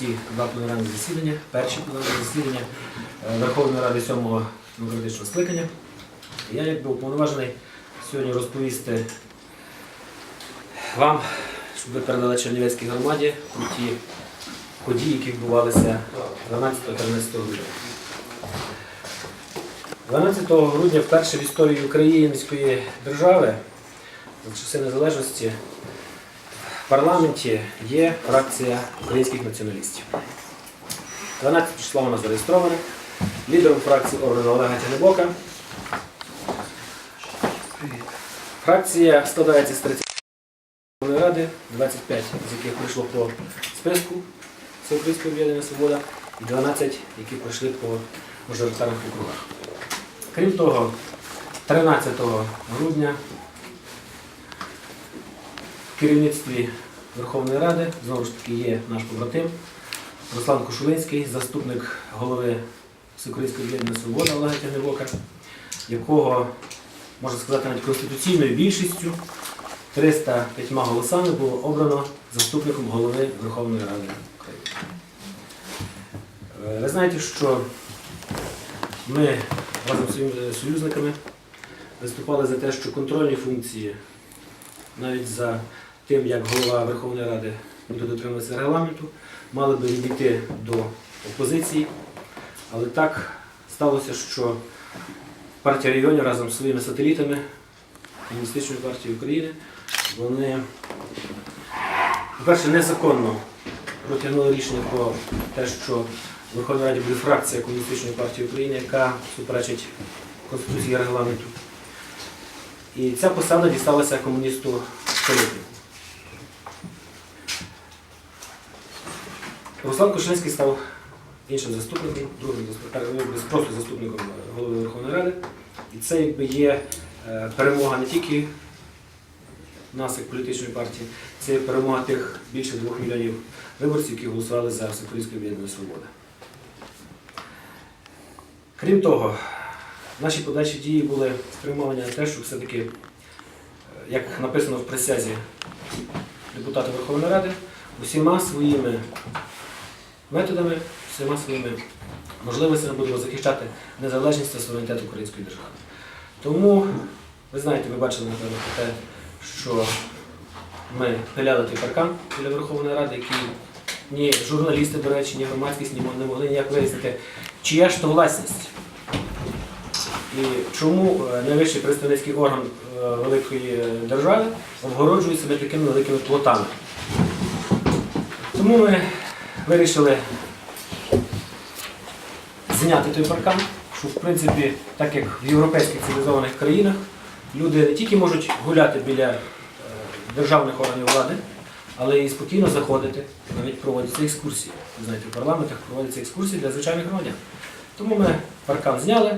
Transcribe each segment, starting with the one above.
ці два пленарні засідання, перші пленарні засідання е, Верховної Ради 7-го демократичного скликання. Я якби уповноважений сьогодні розповісти вам, щоб ви передали Чернівецькій громаді про ті події, які відбувалися 12-13 грудня. 12 грудня вперше в історії української держави за часи незалежності парламенті є фракція українських націоналістів. 12 числа вона зареєстрована. Лідером фракції обрано Олега Тянебока. Фракція складається з 30 Ради, 25 з яких пройшло по списку Всеукраїнського об'єднання Свобода і 12, які пройшли по мажоритарних округах. Крім того, 13 грудня керівництві Верховної Ради знову ж таки є наш побратим Руслан Кошулинський, заступник голови Всеукраїнського об'єднання Свобода Олега Тягнебока, якого, можна сказати, навіть конституційною більшістю 305 голосами було обрано заступником голови Верховної Ради України. Е, Ви знаєте, що ми разом з союзниками виступали за те, що контрольні функції, навіть за тим, як голова Верховної Ради буде дотримуватися регламенту, мали би відійти до опозиції. Але так сталося, що партія регіонів разом з своїми сателітами Комуністичної партії України вони, по-перше, незаконно протягнули рішення про те, що в Верховній Раді буде фракція Комуністичної партії України, яка суперечить Конституції і регламенту. І ця посада дісталася комуністу Столітнику. Руслан Кошинський став іншим заступником, другим е, просто заступником голови Верховної Ради. І це якби є е, перемога не тільки нас, як політичної партії, це перемога тих більше двох мільйонів виборців, які голосували за Всеукраїнське об'єднання Свобода. Крім того, наші подальші дії були спрямовані на те, щоб все-таки, е, як написано в присязі депутата Верховної Ради, усіма своїми методами, всіма своїми можливостями будемо захищати незалежність та суверенітет української держави. Тому, ви знаєте, ви бачили, напевно, те, що ми пиляли той паркан біля Верховної Ради, який ні журналісти, до речі, ні громадськість ні не могли ніяк вияснити, чия ж то власність. І чому е, найвищий представницький орган е, великої е, держави обгороджує себе такими великими плотами. Тому ми вирішили зняти той паркан, що в принципі, так як в європейських цивілізованих країнах, люди не тільки можуть гуляти біля е, державних органів влади, але і спокійно заходити, навіть проводяться екскурсії. Ви знаєте, в парламентах проводяться екскурсії для звичайних громадян. Тому ми паркан зняли.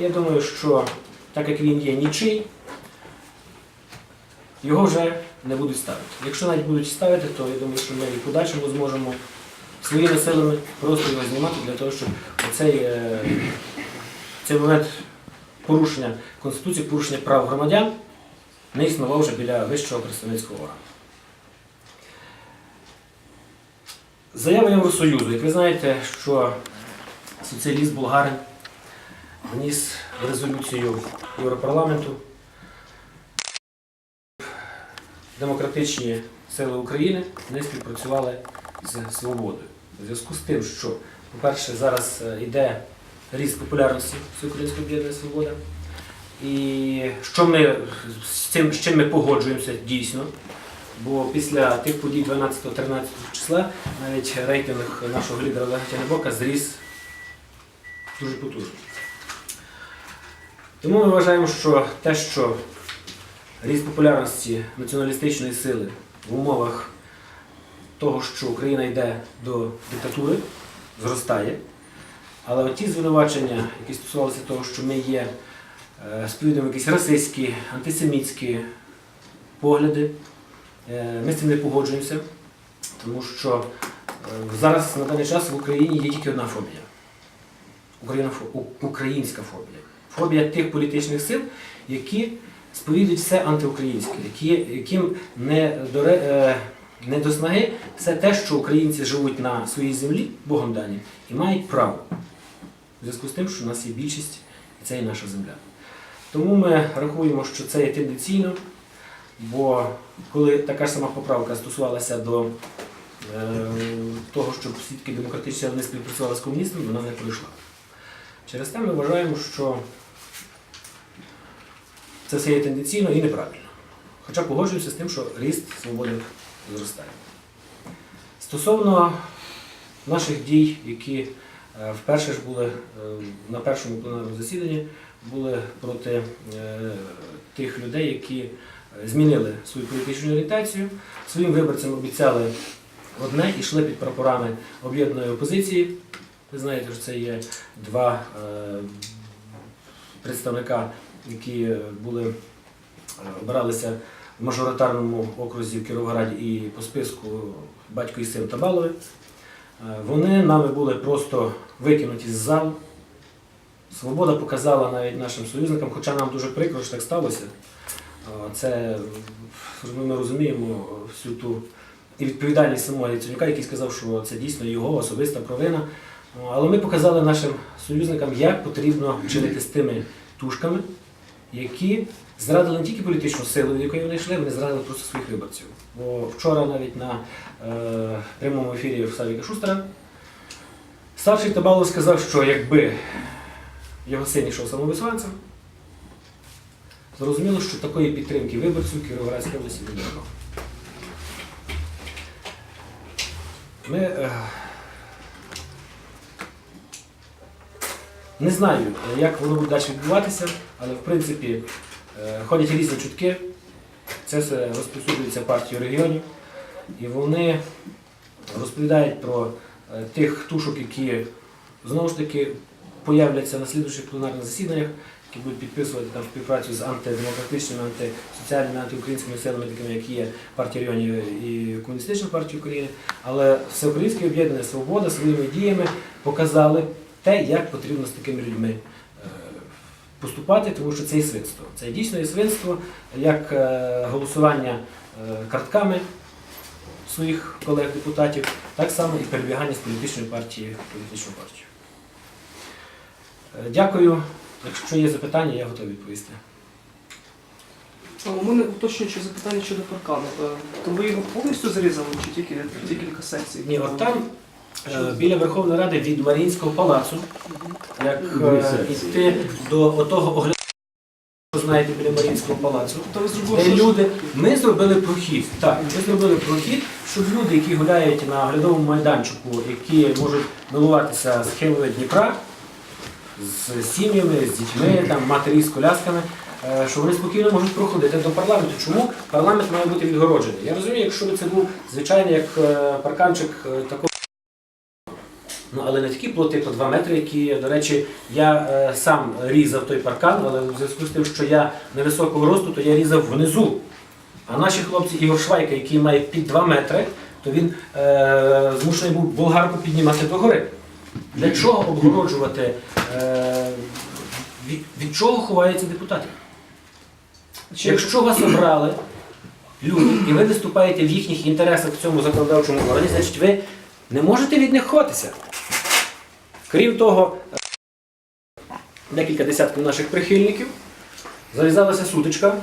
Я думаю, що так як він є нічий, його вже не будуть ставити. Якщо навіть будуть ставити, то я думаю, що ми і подальшому зможемо своїми силами просто його знімати для того, щоб цей, цей момент порушення Конституції, порушення прав громадян не існував вже біля вищого представницького органу. Заява Євросоюзу. Як ви знаєте, що соціаліст Болгарин вніс резолюцію Європарламенту демократичні сили України не співпрацювали з свободою. У зв'язку з тим, що, по-перше, зараз е, йде ріст популярності Всеукраїнського об'єднання Свобода. І що ми з цим, з чим ми погоджуємося дійсно, бо після тих подій 12-13 числа навіть рейтинг нашого лідера Олега Тянебока зріс дуже потужно. Тому ми вважаємо, що те, що ріст популярності націоналістичної сили в умовах того, що Україна йде до диктатури, зростає. Але ті звинувачення, які стосувалися того, що ми є е, сповідуємо якісь расистські, антисемітські погляди, е, ми з цим не погоджуємося, тому що е, зараз на даний час в Україні є тільки одна фобія. Українська фобія. Фобія тих політичних сил, які сповідують все антиукраїнське, які, яким не, не до снаги, все те, що українці живуть на своїй землі, Богом дані, і мають право. В зв'язку з тим, що у нас є більшість, і це є наша земля. Тому ми рахуємо, що це є тенденційно, бо коли така ж сама поправка стосувалася до е, того, щоб все-таки демократичні не співпрацювали з комуністами, вона не пройшла. Через те ми вважаємо, що це все є тенденційно і неправильно. Хоча погоджуюся з тим, що ріст свободи зростає. Стосовно наших дій, які е, вперше ж були е, на першому пленарному засіданні, були проти е, тих людей, які змінили свою політичну орієнтацію, своїм виборцям обіцяли одне і йшли під прапорами об'єднаної опозиції. Ви знаєте, що це є два представника, які були обиралися мажоритарному окрузі в Кіровограді і по списку батько і син Табалови. Е, Вони нами були просто викинуті з залу. Свобода показала навіть нашим союзникам, хоча нам дуже прикро, що так сталося. Е, Це ми розуміємо всю ту і відповідальність самого Яценюка, який сказав, що це дійсно його особиста провина. Е, Але ми показали нашим союзникам, як потрібно чинити з тими тушками, які зрадили не тільки політичну силу, до якої вони йшли, вони зрадили просто своїх виборців. Бо вчора навіть на е, прямому ефірі в Савіка Шустера старший Табалов сказав, що якби його син йшов самовисуванцем, зрозуміло, що такої підтримки виборців Кіровоградської області не було. Ми е, не знаю, як воно буде далі відбуватися, але в принципі ходять різні чутки. Це все розповсюджується партією регіонів, і вони розповідають про е, тих тушок, які знову ж таки появляться на слідуючих пленарних засіданнях, які будуть підписувати там співпрацю з антидемократичними, антисоціальними, антиукраїнськими силами, такими як є партія регіонів і Комуністична партія України. Але Всеукраїнське об'єднання Свобода своїми діями показали те, як потрібно з такими людьми е, поступати, тому що це і свинство. Це дійсно і свинство, як е, голосування е, картками своїх колег-депутатів, так само і перебігання з політичної партії в політичну партію. Е, Дякую. Якщо є запитання, я готовий відповісти. У мене уточнююче запитання щодо паркану. То ви його повністю зрізали чи тільки ті кілька секцій? Ні, от там біля Верховної Ради від Маріїнського палацу, як Дві е, йти до отого огляду, знаєте, біля Маріїнського палацу. То Де люди, ми зробили прохід. Так, ми зробили прохід, щоб люди, які гуляють на оглядовому майданчику, які можуть милуватися схилами Дніпра з сім'ями, з дітьми, там, матері з колясками, е, що вони спокійно можуть проходити до парламенту. Чому парламент має бути відгороджений? Я розумію, якщо б це був звичайний як е, парканчик е, такого. Ну, але не такі плоти по 2 метри, які, до речі, я е, сам різав той паркан, але в зв'язку з тим, що я невисокого росту, то я різав внизу. А наші хлопці Ігор Швайка, який має під 2 метри, то він е, змушений був болгарку піднімати догори. Для чого обгороджувати? Е, від, від чого ховаються депутати? Якщо вас обрали люди, і ви виступаєте в їхніх інтересах в цьому законодавчому органі, значить ви не можете від них ховатися. Крім того, декілька десятків наших прихильників зав'язалася сутичка,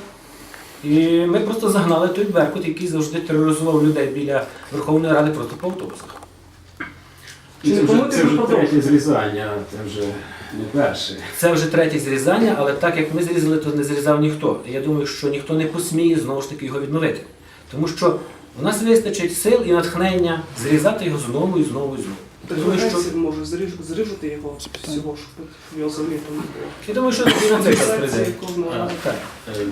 і ми просто загнали той беркут, який завжди тероризував людей біля Верховної Ради просто по автобусах. Не Це вже, це вже третє зрізання, це вже не перше. Це вже третє зрізання, але так як ми зрізали, то не зрізав ніхто. Я думаю, що ніхто не посміє знову ж таки його відновити. Тому що у нас вистачить сил і натхнення зрізати його знову і знову і знову. Думаю, що, може зріж- зріжете його всього, щоб його там я думаю, що і на цей час прийде. Кожного А. Так.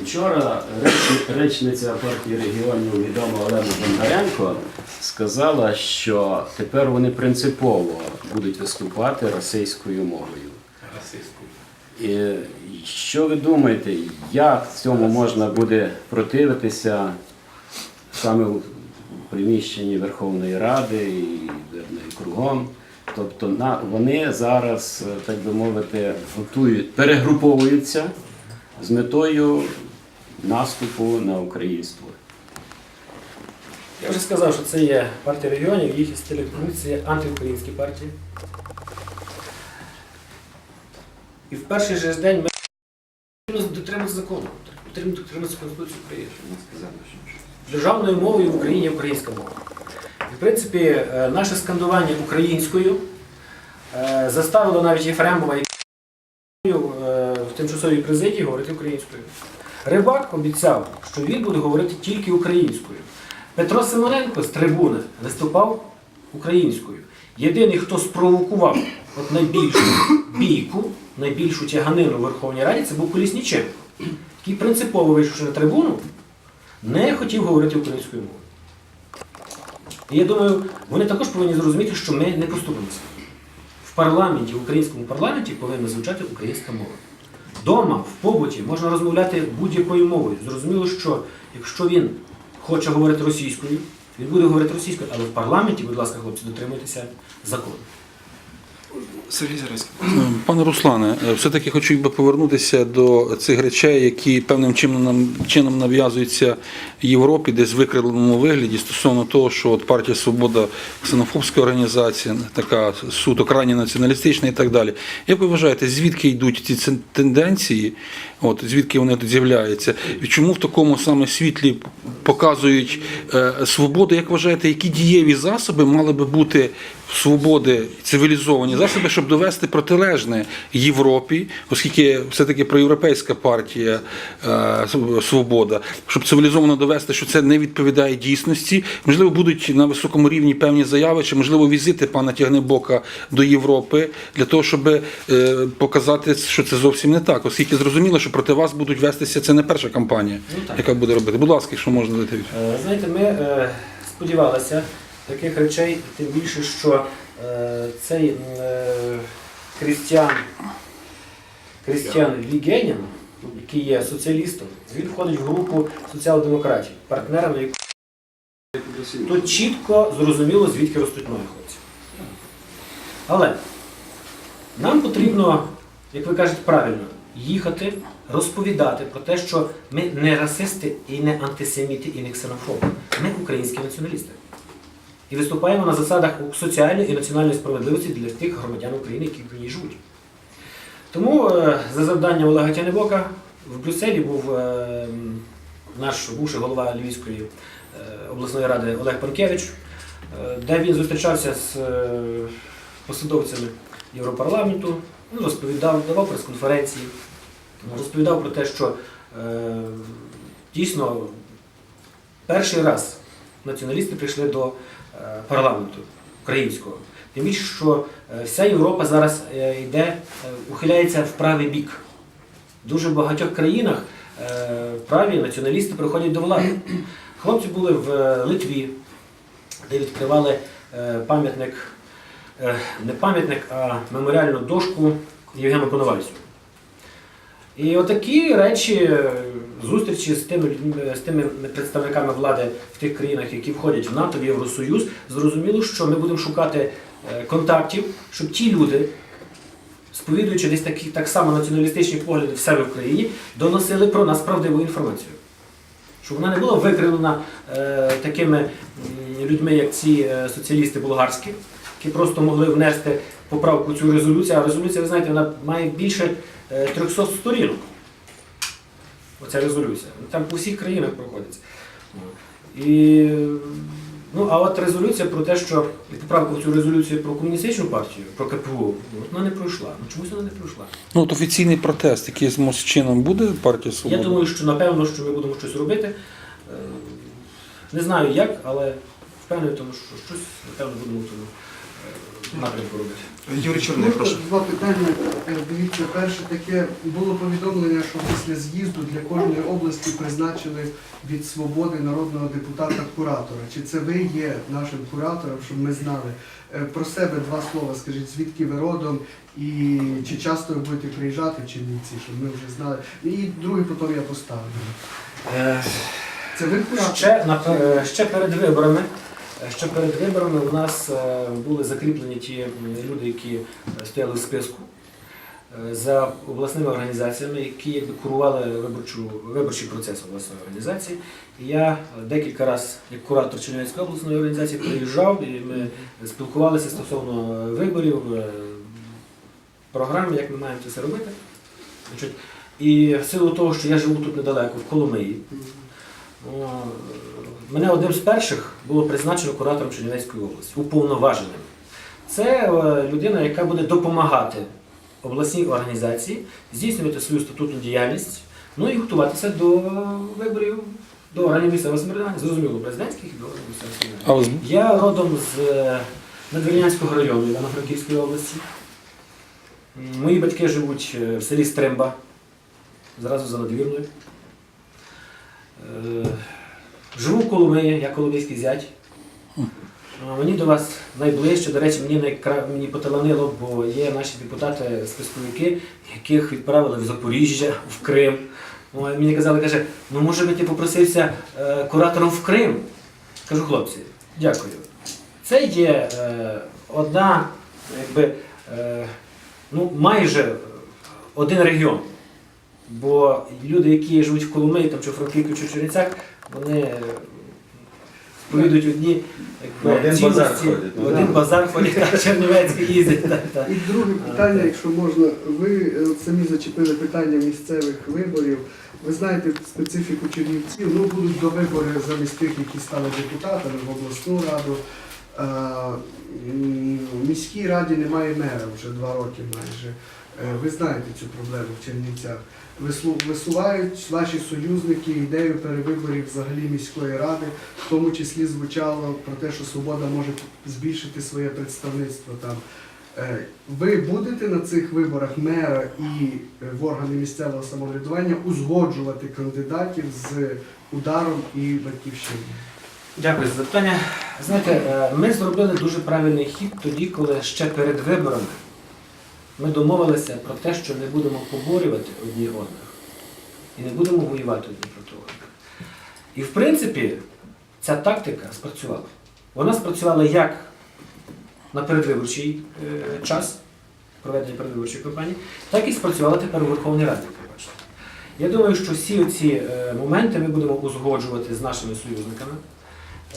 Вчора реч- речниця партії регіонів відома Олена Бондаренко сказала, що тепер вони принципово будуть виступати російською мовою. І що ви думаєте, як цьому можна буде противитися саме у приміщенні Верховної Ради і кругом? Тобто на, вони зараз, е, так би мовити, готують, перегруповуються з метою наступу на українство. Я вже сказав, що це є партія регіонів, їх стиль є антиукраїнські партії. І в перший же день ми дотримуватися закону, дотримуватися Конституції України. Державною мовою в Україні українська мова. В принципі, е, наше скандування українською е, заставило навіть Єфремова, е, в тимчасовій президії говорити українською. Рибак обіцяв, що він буде говорити тільки українською. Петро Симоненко з трибуни виступав українською. Єдиний, хто спровокував от найбільшу бійку, найбільшу тяганину в Верховній Раді, це був Колісніченко, який принципово вийшовши на трибуну, не хотів говорити українською мовою. І я думаю, вони також повинні зрозуміти, що ми не поступимося. В парламенті, в українському парламенті повинна звучати українська мова. Дома, в побуті можна розмовляти будь-якою мовою. Зрозуміло, що якщо він хоче говорити російською, він буде говорити російською, але в парламенті, будь ласка, хлопці, дотримуйтеся закону. Сергій Зарецький. Пане Руслане, е, все-таки хочу би повернутися до цих речей, які певним чином чином нав'язуються Європі, десь в викривленому вигляді стосовно того, що от партія Свобода ксенофобська організація, така суто крайні націоналістична і так далі. Як ви вважаєте, звідки йдуть ці тенденції? От звідки вони тут з'являються? І чому в такому саме світлі показують е, свободу? Як вважаєте, які дієві засоби мали би бути свободи цивілізовані засоби, щоб довести протилежне Європі, оскільки все-таки проєвропейська партія е, свобода, щоб цивілізовано довести, що це не відповідає дійсності. Можливо, будуть на високому рівні певні заяви, чи можливо візити пана Тягнебока до Європи для того, щоб е, показати, що це зовсім не так, оскільки зрозуміло, що проти вас будуть вестися це не перша кампанія, Ну, яка буде робити. Будь ласка, якщо можна дати. Е, Знаєте, ми е, сподівалися таких речей, тим більше, що е, цей е, Крістіан, Крістіан Вігенін, який є соціалістом, він входить в групу соціал-демократів, партнерами якої тут чітко зрозуміло, звідки ростуть ноги хлопці. Але нам потрібно, як ви кажете правильно, їхати, розповідати про те, що ми не расисти і не антисеміти, і не ксенофоби. Ми українські націоналісти. І виступаємо на засадах соціальної і національної справедливості для тих громадян України, які в ній живуть. Тому е, за завданням Олега Тянебока в Брюсселі був е, наш бувший голова Львівської е, обласної ради Олег Панкевич, де він зустрічався з посадовцями Європарламенту, розповідав, давав прес-конференції, розповідав про те, що е, дійсно перший раз націоналісти прийшли до е, парламенту українського. Тим більше, що е, вся Європа зараз е, йде, е, ухиляється в правий бік. В дуже багатьох країнах е, праві націоналісти приходять до влади. Хлопці були в Литві, де відкривали пам'ятник, не пам'ятник, а меморіальну дошку Євгену Коновальцю. І отакі речі, е, зустрічі з тими, з тими представниками влади в тих країнах, які входять в НАТО, в Євросоюз, зрозуміло, що ми будемо шукати е, контактів, щоб ті люди, сповідуючи десь такі так само націоналістичні погляди в себе в країні, доносили про нас правдиву інформацію. Щоб вона не була викривлена е, такими людьми, як ці е, соціалісти болгарські, які просто могли внести поправку цю резолюцію. А резолюція, ви знаєте, вона має більше 300 сторінок. Оця резолюція. Ну, Там по всіх країнах проходиться. І, ну, а от резолюція про те, що поправка цю резолюцію про комуністичну партію, про КПУ, вона не пройшла. Ну чомусь вона не пройшла. Ну, от офіційний протест, якимось чином буде партія Я думаю, що напевно, що ми будемо щось робити. Е, Не знаю як, але впевнений, в тому що щось, напевно, будемо е, напрямку робити. Юрій Чорний, прошу. Два питання. Е, Дивіться, перше таке було повідомлення, що після з'їзду для кожної області призначили від свободи народного депутата куратора. Чи це ви є нашим куратором, щоб ми знали? Е, Про себе два слова скажіть, звідки ви родом і чи часто ви будете приїжджати в Чернівці, щоб ми вже знали. І другий потім я поставлю. Е, Це ви куратор? Ще, на- е, ще перед виборами. Ще перед виборами у нас е, були закріплені ті люди, які стояли в списку. е, за обласними організаціями, які курували виборчу, виборчий процес обласної організації. І я декілька разів, як куратор Чернівецької обласної організації, приїжджав і ми спілкувалися стосовно виборів, е, програм, як ми маємо це все робити. І в силу того, що я живу тут недалеко, в Коломиї, мене одним з перших було призначено куратором Чернівецької області, уповноваженим. Це е, людина, яка буде допомагати обласній організації здійснювати свою статутну діяльність, ну і готуватися до виборів до органів місцевого самоврядування, зрозуміло, президентських і до органів місцевого самоврядування. Я родом з е, Надвірнянського району Івано-Франківської області. Мої батьки живуть е, в селі Стримба, зразу за надвірною. Живу в Коломиї, я коломийський зять. Мені до вас найближче, до речі, мені, найкра... мені поталанило, бо є наші депутати, списковики, яких відправили в Запоріжжя, в Крим. Мені казали, каже, ну може би ти попросився е, куратором в Крим? Кажу, хлопці, дякую. Це є е, одна, якби, е, ну, майже один регіон. Бо люди, які живуть в Коломиї, там, чи в Франківську, чи в Чернівцях, вони е, сповідують одні На якби, один базар цінності, ходять, ну, в один да. базар ходять, так, Чернівецький їздять. Так, так. І друге питання, якщо можна, ви е, от самі зачепили питання місцевих виборів. Ви знаєте специфіку Чернівців, ну будуть до вибори замість тих, які стали депутатами в обласну раду. Е, м, В міській раді немає мера вже два роки майже. Е, Ви знаєте цю проблему в Чернівцях. Вису- Висувають ваші союзники ідею перевиборів взагалі міської ради, в тому числі звучало про те, що свобода може збільшити своє представництво там. Е, Ви будете на цих виборах мера і е, в органи місцевого самоврядування узгоджувати кандидатів з ударом і батьківщиною? Дякую за запитання. Знаєте, ми зробили дуже правильний хід тоді, коли ще перед виборами ми домовилися про те, що не будемо поборювати одні одних і не будемо воювати одні проти одних. І в принципі, ця тактика спрацювала. Вона спрацювала як на передвиборчий е, час проведення передвиборчої кампанії, так і спрацювала тепер у Верховній Раді. Я думаю, що всі ці е, моменти ми будемо узгоджувати з нашими союзниками.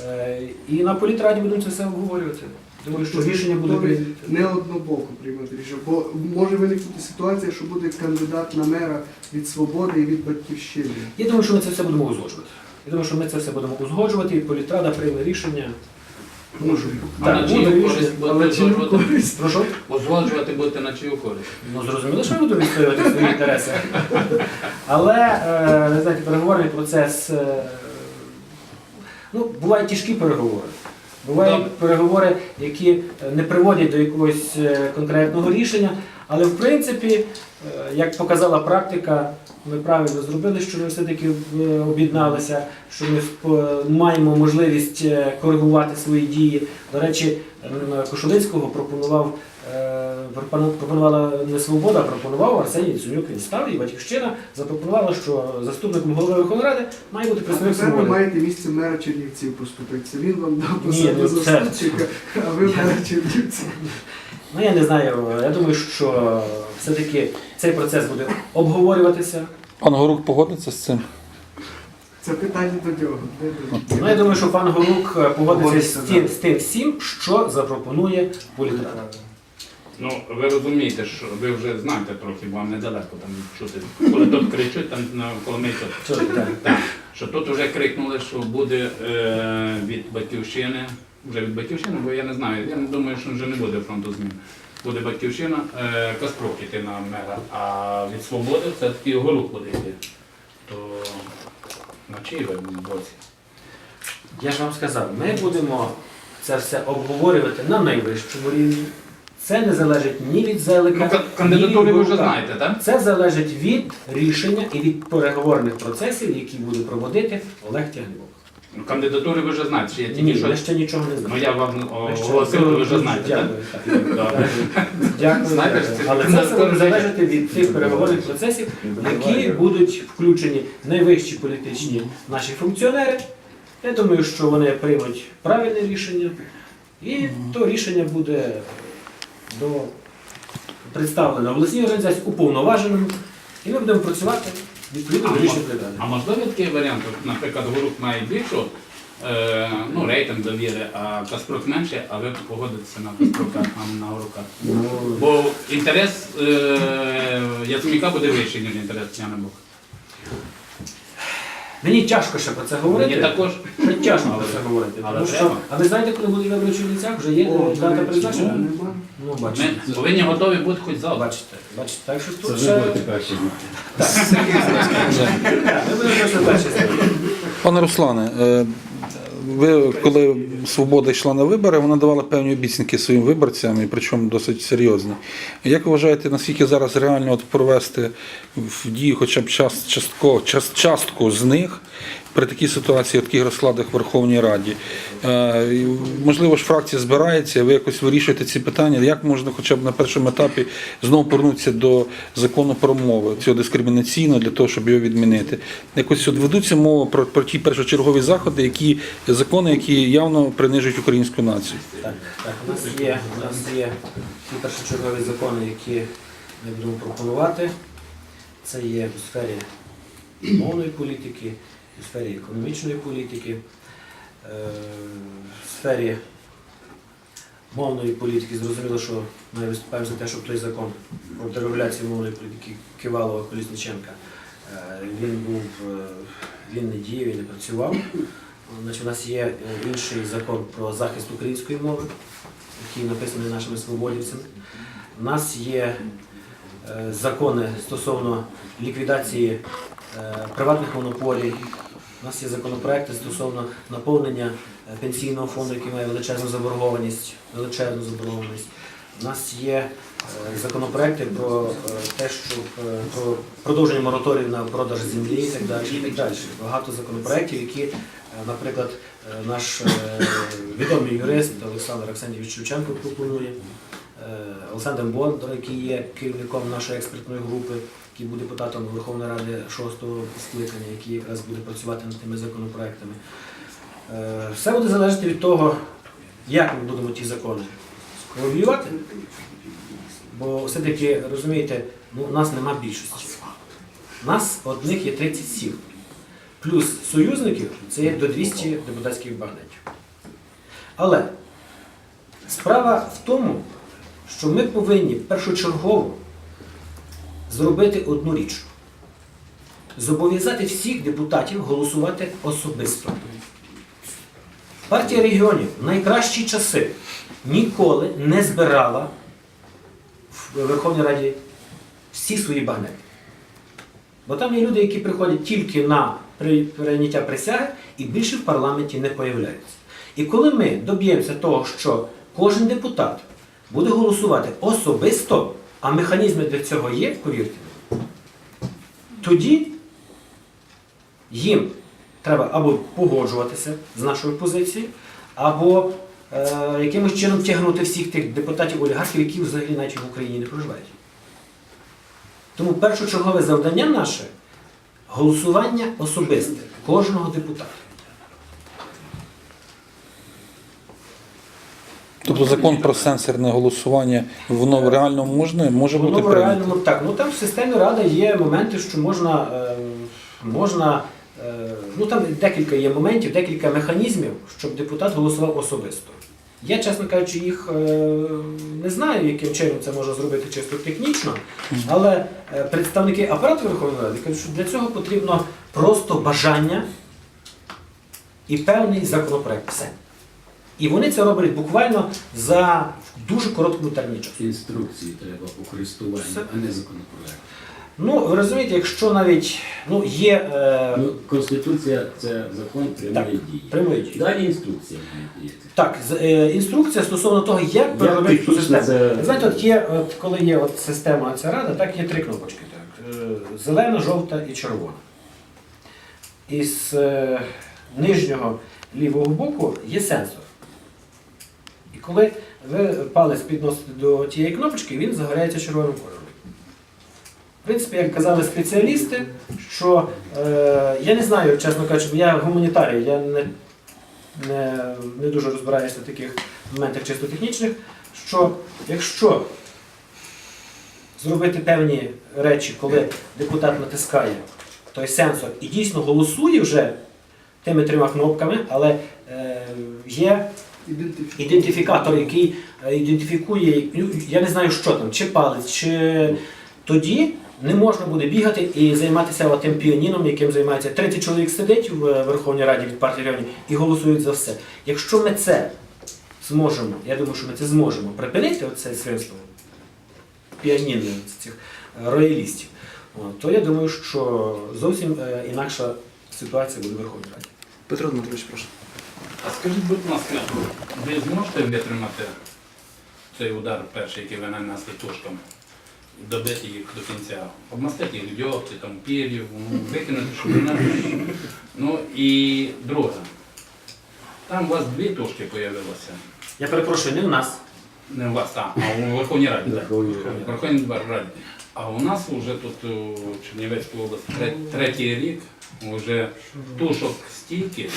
Е, І на політраді будемо це все обговорювати. Думаю, що рішення буде Готові прийнято. не однобоко приймати рішення, бо може виникнути ситуація, що буде кандидат на мера від свободи і від батьківщини. Я думаю, що ми це все будемо узгоджувати. Я думаю, що ми це все будемо узгоджувати, і політрада прийме рішення. Може. Так, буде рішення. Але чи не узгоджувати? користь? Прошу? Узгоджувати будете на чию користь? Ну, зрозуміло, що я буду відстоювати свої інтереси. Але, е, ви знаєте, переговорний процес. е, Ну, бувають тяжкі переговори. Бувають Добре. переговори, які е, не приводять до якогось е, конкретного рішення. Але в принципі, е, як показала практика, ми правильно зробили, що ми все-таки об'єдналися, що ми маємо можливість коригувати свої дії. До речі, Кошулицького пропонував пропону- пропонувала не свобода, пропонував Арсеній Яценюк. Він став і батьківщина запропонувала, що заступником голови Верховної Ради має бути представник тепер ви свободи. маєте місце мера Чернівців поступитися. Він вам дав Ні, посаду ну це- заступника, а ви мера Чернівців. Ну я не знаю. Я думаю, що все-таки цей процес буде обговорюватися. пан Горук погодиться з цим? Це питання до нього. не до мене. Ну я думаю, що пан Горук е, погодиться Погодиться, з тим, з тим всім, що запропонує політрада. Ну, ви розумієте, що ви вже знаєте трохи, вам недалеко там чути. Коли тут кричуть, там на Коломийці, Що так? так, що тут вже крикнули, що буде е, від батьківщини, вже від батьківщини, бо я не знаю, я не думаю, що вже не буде фронту змін. Буде батьківщина, е, Каспрук іти на мера, а від свободи це такий Горук буде йти. То на чиї ви боці? Я ж вам сказав, ми будемо це все обговорювати на найвищому рівні. Це не залежить ні від Зелика, Ну, кандидатури від ви вже знаєте, так? Це залежить від рішення і від переговорних процесів, які буде проводити Олег Тягнібок. Ну, Кандидатури ви вже знаєте, чи я тільки Ні, що. ми ще нічого не Ну знаємо. я вам оголосив, ви вже знаєте, так? Дякую. так. Добре. Дякую. Знаєте, дякую. це Але це все буде залежати від тих переговорних процесів, в які будуть включені найвищі політичні наші функціонери. Я думаю, що вони приймуть правильне рішення, і то рішення буде до представлена обласній організації уповноваженому, і ми будемо працювати відповідно до рішення А можливо такий варіант, от, наприклад, Горук має більшу е, ну, рейтинг довіри, а Каспрук менше, а ви погодитеся на Каспрука, а не на Горука. Бо інтерес е, Яцміка буде вищий, ніж інтерес Яна Бук. Мені тяжко ще про це говорити. Мені також. Ще тяжко про це говорити. але Тому що, треба. а ви знаєте, коли буде виборчий в Вже є О, дата нема. Ну, бачите. Ми повинні готові бути хоч завтра. Бачите, бачите. Так що Це тут ви будете перші. Так, Ми будемо точно перші знати. Пане Руслане, е, ви коли Свобода йшла на вибори, вона давала певні обіцянки своїм виборцям, і причому досить серйозні. Як вважаєте, наскільки зараз реально от провести в дію хоча б час, частко, час, частку з них при такій ситуації, в таких розкладах в Верховній Раді? Е, Можливо ж фракція збирається, ви якось вирішуєте ці питання. Як можна хоча б на першому етапі знову повернутися до закону про мови, цього дискримінаційного, для того, щоб його відмінити? Якось от ведуться мова про, про ті першочергові заходи, які закони, які явно принижують українську націю. Так, так, у нас є, у нас є ті першочергові закони, які ми будемо пропонувати. Це є у сфері мовної політики, у сфері економічної політики, е, в сфері мовної політики зрозуміло, що ми виступаємо за те, щоб той закон про дерегуляцію мовної політики Кивалова Колісниченка е, він був е, він не діяв і не працював. Значить, у нас є інший закон про захист української мови, який написаний нашими свободівцями. У нас є закони стосовно ліквідації приватних монополій. У нас є законопроекти стосовно наповнення е, пенсійного фонду, який має величезну заборгованість, величезну заборгованість. У нас є е, законопроекти про е, те, щоб е, про продовження мораторію на продаж землі і так далі. І так далі. Багато законопроєктів, які, наприклад, наш відомий юрист Олександр Аксентьович Шевченко пропонує. Е, Олександр Бондар, який є керівником нашої експертної групи, який був депутатом Верховної Ради шостого скликання, який якраз буде працювати над тими законопроектами. Е, Все буде залежати від того, як ми будемо ті закони сковіювати. Бо все-таки, розумієте, ну, у нас нема більшості. Нас одних є 37. Плюс союзників це є до 200 депутатських багнетів. Але справа в тому, що ми повинні першочергово зробити одну річ. Зобов'язати всіх депутатів голосувати особисто. Партія регіонів в найкращі часи ніколи не збирала в Верховній Раді всі свої багнети. Бо там є люди, які приходять тільки на прийняття присяги і більше в парламенті не появляються. І коли ми доб'ємося того, що кожен депутат буде голосувати особисто, а механізми для цього є, повірте тоді їм треба або погоджуватися з нашою позицією, або е, якимось чином тягнути всіх тих депутатів-олігархів, які взагалі навіть в Україні не проживають. Тому першочергове завдання наше голосування особисте кожного депутата. Тобто закон про сенсорне голосування, воно реально можна, може бути Воно в прийнято? реальному так. Ну там в системі Ради є моменти, що можна, е, можна е, ну там декілька є моментів, декілька механізмів, щоб депутат голосував особисто. Я, чесно кажучи, їх е, не знаю, яким чином це можна зробити чисто технічно, але е, представники апарату Верховної Ради кажуть, що для цього потрібно просто бажання і певний законопроект. Все. І вони це роблять буквально за дуже короткому терміні часу. Інструкції треба по користуванню, Все. а не законопроект. Ну, ви розумієте, якщо навіть ну, є е, Ну, Конституція це закон прямої дії. прямої дії. Далі інструкція має діяти. Так, з- е, інструкція стосовно того, як переробити цю технічно систему. це- Знаєте, от є, от, коли є от система ця рада, так є три кнопочки. Так. Е, Зелена, жовта і червона. Із е, нижнього лівого боку є сенсор. Коли ви палець підносите до тієї кнопочки, він загоряється червоним кольором. В принципі, як казали спеціалісти, що е, я не знаю, чесно кажучи, я гуманітарій, я не, не, не дуже розбираюся в таких моментах чисто технічних, що якщо зробити певні речі, коли депутат натискає той сенсор і дійсно голосує вже тими трьома кнопками, але е, є. Ідентифікатор, який е, ідентифікує, ну, я не знаю, що там, чи палець, чи тоді не можна буде бігати і займатися тим піаніном, яким займається 30 чоловік сидить в е, Верховній Раді від партії регіонів і голосують за все. Якщо ми це зможемо, я думаю, що ми це зможемо припинити оце свинство піанінне цих е, роялістів, то я думаю, що зовсім інакша ситуація буде в Верховній Раді. Петро Дмитрович, прошу. А скажіть, будь ласка, ви зможете витримати цей удар перший, який ви нанесли тушками? Добити їх до кінця, обмастити їх дьогти, там пір'ю, ну, викинути, щоб не Ну і друге. Там у вас дві тушки з'явилося. Я перепрошую, не в нас. Не у вас, а, а у Верховній Раді. так. Верховній Раді. В Верховній Раді. А у нас вже тут у Чернівецькій області третій рік вже тушок стільки,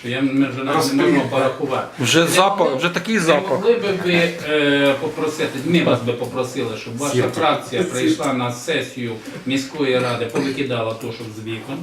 що я ми вже навіть не можемо порахувати. Вже запах, могли- вже такий Не запах. могли би ви е, попросити, ми вас би попросили, щоб ваша фракція прийшла на сесію міської ради, повикидала тушок з вікон,